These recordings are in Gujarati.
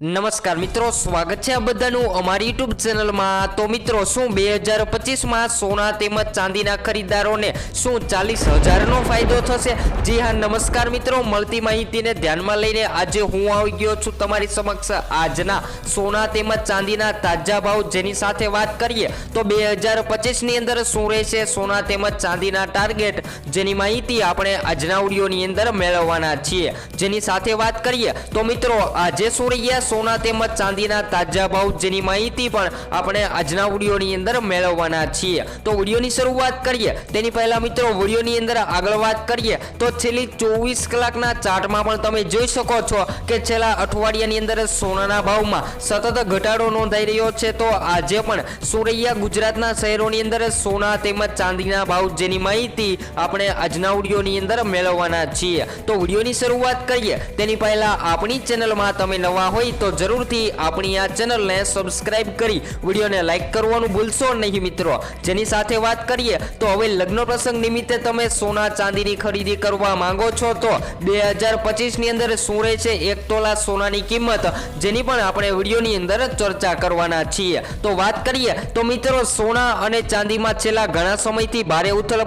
નમસ્કાર મિત્રો, સ્વાગત છે આ બધાનું અમારી યુટ્યુબ ચેનલમાં તો મિત્રો, શું બે હજાર પચીસમાં સોના તેમજ ચાંદીના ખરીદદારોને શું ચાલીસ હજારનો ફાયદો થશે? જી હા, નમસ્કાર મિત્રો. મળતી માહિતીને ધ્યાનમાં લઈને આજે હું આવી ગયો છું તમારી સમક્ષ. આજના સોના તેમજ ચાંદીના તાજા ભાવ જેની સાથે વાત કરીએ, તો બે હજાર પચીસની અંદર શું રહેશે? સોના તેમજ ચાંદીના ટાર્ગેટ જેની માહિતી આપણે આજના ઓડિયોની અંદર મેળવવાના છીએ. જેની સાથે વાત કરીએ, તો મિત્રો, આજે શું રહ્યા? સોના તેમજ ચાંદીના તાજા ભાવ જેની માહિતી પણ આપણે આજના વિડીયોની અંદર મેળવવાના છીએ. તો વિડીયોની શરૂઆત કરીએ. તેની પહેલા મિત્રો, વિડીયોની અંદર આગળ વાત કરીએ. તો છેલ્લી ચોવીસ કલાકના ચાર્ટમાં પણ તમે જોઈ શકો છો કે છેલ્લા અઠવાડિયાની અંદર સોનાના ભાવમાં સતત ઘટાડો નોંધાઈ રહ્યો છે. તો આજે પણ સુરૈયા ગુજરાતના શહેરોની અંદર સોના તેમજ ચાંદીના ભાવ જેની માહિતી આપણે આજના વિડીયોની અંદર મેળવવાના છીએ. તો વિડીયોની શરૂઆત કરીએ. તેની પહેલા આપણી ચેનલમાં તમે નવા હોય તો જરૂરથી આપણી આ ચેનલને સબસ્ક્રાઇબ કરી વિડીયોને લાઇક કરવાનું ભૂલશો નહીં મિત્રો. જેની સાથે વાત કરીએ તો હવે લગ્ન પ્રસંગ નિમિત્તે તમે સોના ચાંદીની ખરીદી કરવા માંગો છો તો બે હજાર પચીસની અંદર શું રહે છે એક તોલા સોનાની કિંમત, જેની પણ આપણે વિડીયોની અંદર ચર્ચા કરવાના છીએ. તો વાત કરીએ તો મિત્રો સોના અને ચાંદીમાં છેલ્લા ઘણા સમયથી ભારે ઉથલ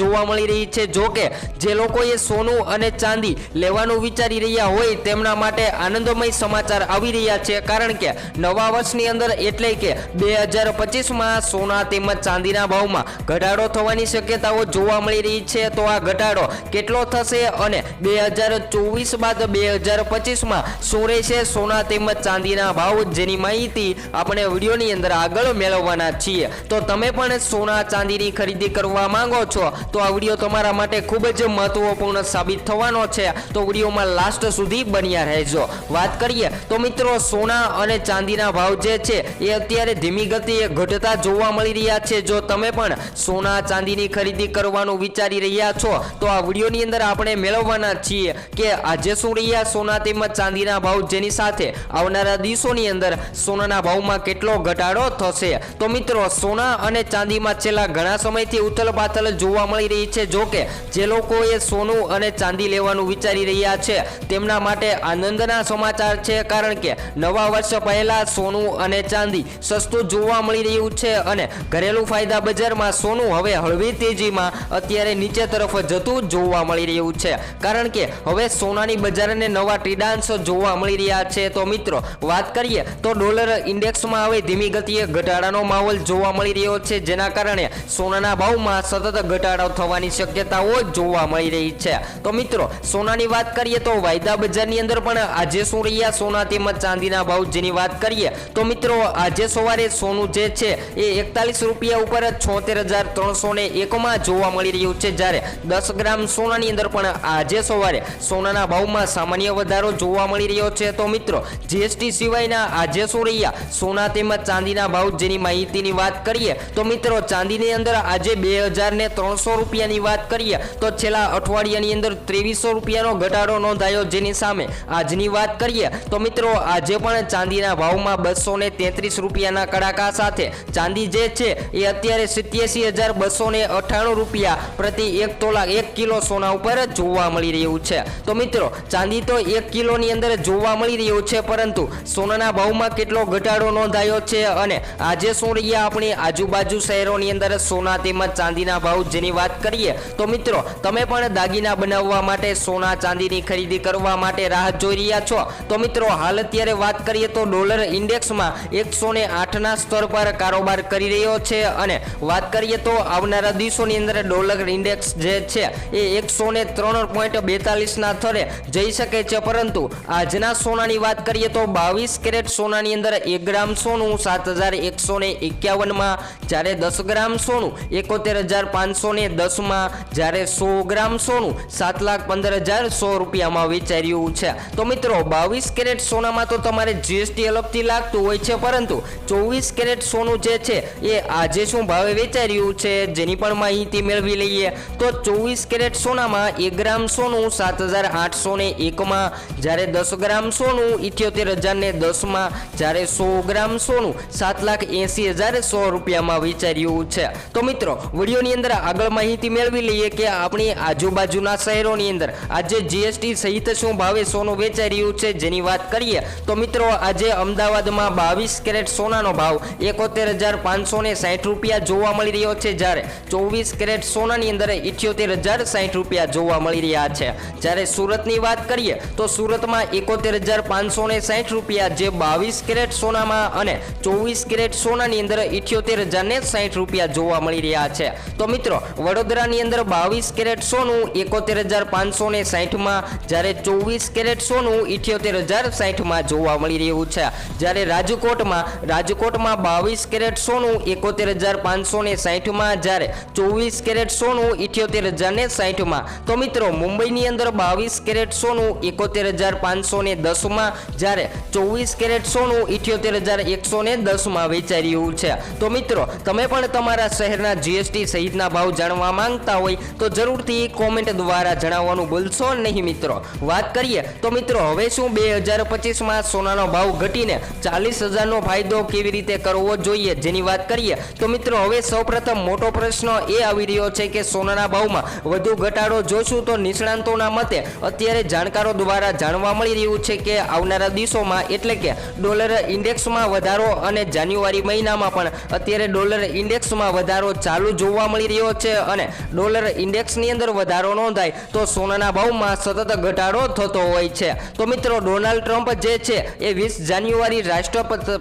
જોવા મળી રહી છે. જો કે જે લોકોએ સોનું અને ચાંદી લેવાનું વિચારી રહ્યા હોય તેમના માટે આનંદમય સમાચાર આવી રહ્યા છે. કારણ કે નવા વર્ષની અંદર એટલે કે બે હજાર પચીસમાં સોના તેમજ ચાંદીના ભાવમાં ઘટાડો થવાની શક્યતાઓ જોવા મળી રહી છે. તો આ ઘટાડો કેટલો થશે અને બે હજાર ચોવીસ બાદ બે હજાર પચીસમાં શું રહેશે? સોના તેમજ ચાંદીના ભાવ જેની માહિતી આપણે વિડીયોની અંદર આગળ મેળવવાના છીએ. તો તમે પણ સોના ચાંદીની ખરીદી કરવા માંગો છો, તો આ વીડિયો તમારા માટે ખૂબ જ મહત્વપૂર્ણ સાબિત થવાનો છે. તો વિડીયોમાં લાસ્ટ સુધી બન્યા રહેજો. વાત કરીએ તો મિત્રો, સોના અને ચાંદીના ભાવ જે છે, એ અત્યારે ધીમી ગતિએ ઘટતા જોવા મળી રહ્યા છે. જો તમે પણ સોના, ચાંદીની ખરીદી કરવાનું વિચારી રહ્યા છો, તો આ વિડીયોની અંદર આપણે મેળવવાના છીએ કે આજે શું રહ્યા સોના તેમજ ચાંદીના ભાવ જેની સાથે આવનારા દિવસોની અંદર સોનાના ભાવમાં કેટલો ઘટાડો થશે? તો મિત્રો, સોના અને ચાંદીમાં છેલ્લા ઘણા સમયથી ઉથલ પાથલ જોવા મળી રહી છે. જો કે જે લોકોએ સોનું અને ચાંદી લેવાનું વિચારી રહ્યા છે, તેમના માટે આનંદના સમાચાર છે. કારણ કે નવા વર્ષ પહેલા સોનું અને ચાંદી સસ્તું જોવા મળી રહ્યું છે અને ઘરેલું ફાયદા બજારમાં સોનું હવે હળવી તેજીમાં અત્યારે નીચે તરફ જતું જોવા મળી રહ્યું છે. કારણ કે હવે સોનાની બજારને નવા ટ્રીડાન્સ જોવા મળી રહ્યા છે. તો મિત્રો, વાત કરીએ તો ડોલર ઇન્ડેક્સમાં હવે ધીમી ગતિએ ઘટાડાનો માહોલ જોવા મળી રહ્યો છે. જેના કારણે સોનાના ભાવમાં સતત ઘટાડો થવાની શક્યતાઓ જોવા મળી રહી છે. તો મિત્રો, સોનાની વાત કરીએ તો વાયદા બજારની અંદર પણ આજે શું રહ્યા? સોના તેમજ ચાંદીના ભાવ જેની વાત કરીએ, તો મિત્રો આજે સવારે સોનું જે છે એ એકતાલીસ રૂપિયા ઉપર છોતેર હજાર ત્રણસો ને એકમાં જોવા મળી રહ્યું છે. જ્યારે દસ ગ્રામ સોનાની અંદર પણ આજે સવારે સોનાના ભાવમાં સામાન્ય વધારો જોવા મળી રહ્યો છે. તો મિત્રો જીએસટી સિવાયના આજે શું રહ્યા? સોના તેમજ ચાંદીના ભાવ જેની માહિતીની વાત કરીએ, તો મિત્રો ચાંદીની અંદર આજે બે હજાર ને ત્રણસો રૂપિયાની વાત કરીએ, તો છેલ્લા અઠવાડિયાની અંદર ત્રેવીસો રૂપિયાનો ઘટાડો નોંધાયો. જેની સામે આજની વાત કરીએ, તો મિત્રો આજે પણ ચાંદીના ભાવમાં બસો ને તેત્રીસ રૂપિયાના કડાકા સાથે. ચાંદી જે છે એ અત્યારે સિત્યાસી હજાર બસો ને અઠ્ઠાણું રૂપિયા પ્રતિ એક તોલા એક કિલો સોના ઉપર જોવા મળી રહ્યું છે. તો મિત્રો, ચાંદી તો એક કિલોની અંદર જોવા મળી રહ્યું છે, પરંતુ સોનાના ભાવમાં કેટલો ઘટાડો નોંધાયો છે અને આજે શું રહ્યા આપણી આજુબાજુ શહેરોની અંદર સોના તેમજ ચાંદીના ભાવ જેની વાત કરીએ તો મિત્રો, તમે પણ દાગીના બનાવવા માટે સોના ચાંદીની ખરીદી કરવા માટે રાહ જોઈ રહ્યા છો. તો મિત્રો, હાલ અત્યારે વાત કરીએ તો ડોલર ઇન્ડેક્સમાં એકસો ને આઠના સ્તર પર કારોબાર કરી રહ્યો છે અને વાત કરીએ તો આવનારા દિવસોની અંદર ડોલર ઇન્ડેક્સ જે છે એ એકસો ને ત્રણ પોઈન્ટ બેતાલીસના થરે જઈ શકે છે. પરંતુ આજના સોનાની વાત કરીએ તો બાવીસ કેરેટ સોનાની અંદર એક ગ્રામ સોનું, સાત હજાર એકસો ને એકાવનમાં જ્યારે દસ ગ્રામ સોનું, એકોતેર હજાર પાંચસો ને દસમાં જ્યારે સો ગ્રામ સોનું, સાત લાખ પંદર હજાર સો રૂપિયામાં વેચાઈ રહ્યું છે. તો મિત્રો, બાવીસ કેરેટ સોનામાં તો તમારે જીએસટી અલગથી લાગતું હોય છે, પરંતુ ચોવીસ કેરેટ સોનું જે છે, એ આજે શું ભાવે વેચાઈ રહ્યું છે, જેની પણ માહિતી મેળવી લઈએ. તો ચોવીસ કેરેટ સોનામાં એક ગ્રામ સોનું સાત હજાર આઠસો ને એકમાં, જ્યારે દસ ગ્રામ સોનું ઇઠ્યોતેર હજાર ને દસમાં, જ્યારે સો ગ્રામ સોનું સાત લાખ એંસી હજાર સો રૂપિયામાં વેચાઈ રહ્યું છે. તો મિત્રો, વિડીયોની અંદર આગળ માહિતી મેળવી લઈએ કે આપણી આજુબાજુના શહેરોની અંદર આજે જીએસટી સહિત શું ભાવે સોનું વેચાઈ રહ્યું છે, જેની વાત કરીએ કરીએ તો મિત્રો, આજે અમદાવાદમાં બાવીસ કેરેટ સોનાનો ભાવ એકોતેર હજાર પાંચસો ને સાઠ રૂપિયા જોવા મળી રહ્યો છે. જ્યારે ચોવીસ કેરેટ સોનાની અંદર ઇઠ્યોતેર હજાર સાઠ રૂપિયા જોવા મળી રહ્યા છે. જ્યારે સુરતની વાત કરીએ, તો સુરતમાં એકોતેર હજાર પાંચસો ને સાઠ રૂપિયા જે બાવીસ કેરેટ સોનામાં અને ચોવીસ કેરેટ સોનાની અંદર ઇઠ્યોતેર હજાર ને સાઠ રૂપિયા જોવા મળી રહ્યા છે. તો મિત્રો, વડોદરાની અંદર બાવીસ કેરેટ સોનું એકોતેર હજાર પાંચસો ને સાઠમાં, જ્યારે ચોવીસ કેરેટ સોનું ઇઠ્યોતેર હજાર સાઠમાં જોવા મળી રહ્યું છે. જ્યારે રાજકોટમાં રાજકોટમાં બાવીસ કેરેટ સોનું, એકોતેર હજાર પાંચસો ને સાઠમાં જ્યારે ચોવીસ કેરેટ સોનું, ઇઠ્યોતેર હજાર ને સાઠમાં તો મિત્રો, મુંબઈની અંદર બાવીસ કેરેટ સોનું, એકોતેર હજાર પાંચસો ને દસમાં. જ્યારે ચોવીસ કેરેટ સોનું, ઇઠ્યોતેર હજાર એકસો ને દસમાં વેચાઈ રહ્યું છે. તો મિત્રો, તમે પણ તમારા શહેરના જીએસટી સહિતના ભાવ જાણવા માંગતા હોય, તો જરૂરથી કોમેન્ટ દ્વારા જણાવવાનું ભૂલશો નહીં મિત્રો. વાત કરીએ, તો મિત્રો, હવે શું બે હજાર પચીસમાં સોનાનો ભાવ ઘટીને ચાલીસ હજારનો ફાયદો કેવી રીતે કરવો જોઈએ જેની વાત કરીએ, તો મિત્રો હવે સૌપ્રથમ મોટો પ્રશ્ન એ આવી રહ્યો છે કે સોનાના ભાવમાં વધુ ઘટાડો જોશું તો નિષ્ણાંતોના મતે અત્યારે જાણકારો દ્વારા જાણવા મળી રહ્યું છે કે આવનારા દિવસોમાં એટલે કે ડોલર ઇન્ડેક્સમાં વધારો અને જાન્યુઆરી મહિનામાં પણ અત્યારે ડોલર ઇન્ડેક્સમાં વધારો ચાલુ જોવા મળી રહ્યો છે અને ડોલર ઇન્ડેક્સની અંદર વધારો નોંધાય તો સોનાના ભાવમાં સતત ઘટાડો થતો હોય છે. તો મિત્રો ડોનાલ્ડ ટ્રમ્પ જે છે એ વીસ જાન્યુઆરી રાષ્ટ્રપતિ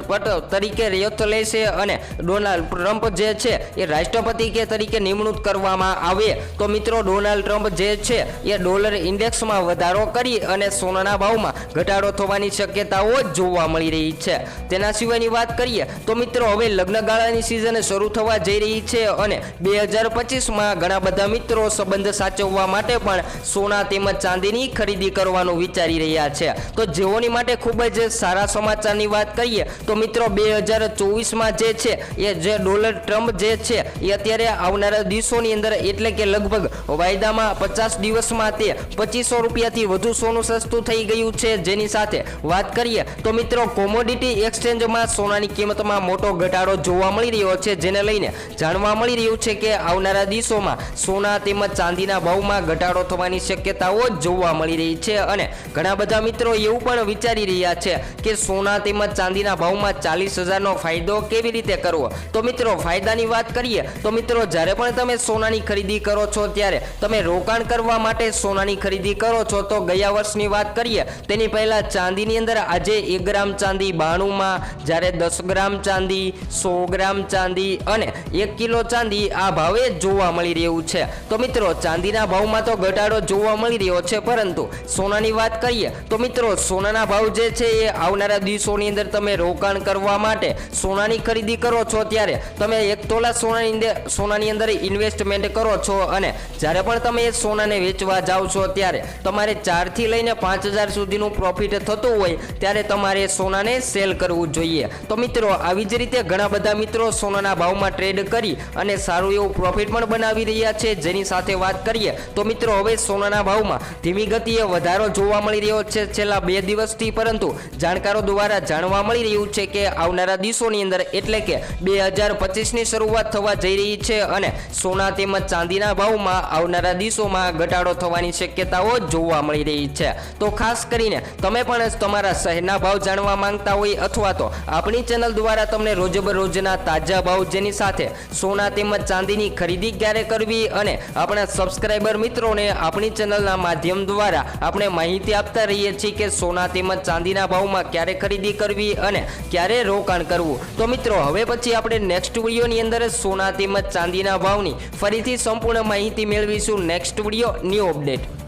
તરીકે રજત લેશે અને ડોનાલ્ડ ટ્રમ્પ જે છે એ રાષ્ટ્રપતિ કે તરીકે નિમણૂક કરવામાં આવે. તો મિત્રો, ડોનાલ્ડ ટ્રમ્પ જે છે એ ડોલર ઇન્ડેક્સમાં વધારો કરી અને સોનાના ભાવમાં ઘટાડો થવાની શક્યતાઓ જોવા મળી રહી છે. તેના સિવાયની વાત કરીએ, તો મિત્રો, હવે લગ્નગાળાની સિઝન શરૂ થવા જઈ રહી છે અને બે હજાર પચીસમાં ઘણા બધા મિત્રો સંબંધ સાચવવા માટે પણ સોના તેમજ ચાંદીની ખરીદી કરવાનું વિચારી રહ્યા છે. તો જેઓની માટે ખૂબ જ સારા સમાચારની વાત કરીએ, તો મિત્રો બે હજાર ચોવીસમાં જે છે, એ જે ડોલર ટ્રમ્પ જે છે, એ અત્યારે આવનારા દિવસોની અંદર એટલે કે લગભગ વાયદામાં પચાસ દિવસમાં તે પચીસો રૂપિયાથી વધુ સોનું સસ્તું થઈ ગયું છે. જેની સાથે વાત કરીએ, તો મિત્રો કોમોડિટી એક્સચેન્જમાં સોનાની કિંમતમાં મોટો ઘટાડો જોવા મળી રહ્યો છે, જેને લઈને જાણવા મળી રહ્યું છે કે આવનારા દિવસોમાં સોના તેમજ ચાંદીના ભાવમાં ઘટાડો થવાની શક્યતાઓ જોવા મળી રહી છે. અને ઘણા બધા મિત્રો એવું પણ વિચારી રહ્યા છે કે સોના તેમજ ચાંદીના ભાવમાં ચાલીસ હજારનો ફાયદો કેવી રીતે કરવો? તો મિત્રો, ફાયદાની વાત કરીએ, તો મિત્રો, જ્યારે પણ તમે સોનાની ખરીદી કરો છો, ત્યારે તમે રોકાણ કરવા માટે સોનાની ખરીદી કરો છો, તો ગયા વર્ષની વાત કરીએ, તેની પહેલાં ચાંદીની અંદર આજે એક ગ્રામ ચાંદી બાણુંમાં, જ્યારે દસ ગ્રામ ચાંદી, સો ગ્રામ ચાંદી અને એક કિલો ચાંદી આ ભાવે જોવા મળી રહ્યું છે. તો મિત્રો, ચાંદીના ભાવમાં તો ઘટાડો જોવા મળી રહ્યો છે, પરંતુ સોનાની વાત કરીએ, તો મિત્રો, સોનાના ભાવ જે છે એ આવનારા દિવસોની અંદર તમે રોકાણ કરવા માટે સોનાની ખરીદી કરો છો ત્યારે તમે એક તોલા સોનાની સોનાની અંદર ઇન્વેસ્ટમેન્ટ કરો છો અને જ્યારે પણ તમે એ સોનાને વેચવા જાઓ છો ત્યારે તમારે ચારથી લઈને પાંચ હજાર સુધીનું પ્રોફિટ થતું હોય ત્યારે તમારે સોનાને સેલ કરવું જોઈએ. તો મિત્રો, આવી જ રીતે ઘણા બધા મિત્રો સોનાના ભાવમાં ટ્રેડ કરી અને સારું એવું પ્રોફિટ પણ બનાવી રહ્યા છે. જેની સાથે વાત કરીએ તો મિત્રો, હવે સોનાના ભાવમાં ધીમી ગતિએ વધારો જોવા મળી રહ્યો છે. છેલ્લા બે દિવસથી પરંતુ જાણકારો દ્વારા જાણવા મળી રહ્યું છે કે આવનારા દિવસોની અંદર એટલે કે બે હજાર પચીસની શરૂઆત થવા જઈ રહી છે અને સોના તેમજ ચાંદીના ભાવમાં આવનારા દિવસોમાં ઘટાડો થવાની શક્યતાઓ જોવા મળી રહી છે. તો ખાસ કરીને તમે પણ તમારા શહેરના ભાવ જાણવા માંગતા હોય અથવા તો આપણી ચેનલ દ્વારા તમને રોજબરોજના તાજા ભાવ જેની સાથે સોના તેમજ ચાંદીની ખરીદી ક્યારે કરવી અને આપણા સબસ્ક્રાઈબર મિત્રોને આપણી ચેનલના માધ્યમ દ્વારા આપણે માહિતી આપતા રહીએ છીએ કે સોના તેમજ ચાંદીના ભાવમાં ક્યારે ખરીદી કરવી અને ક્યારે રોકાણ કરવું? તો મિત્રો, હવે પછી આપણે નેક્સ્ટ વિડીયોની અંદર સોના તેમજ ચાંદીના ભાવની ફરીથી સંપૂર્ણ માહિતી મેળવીશું. Next video new update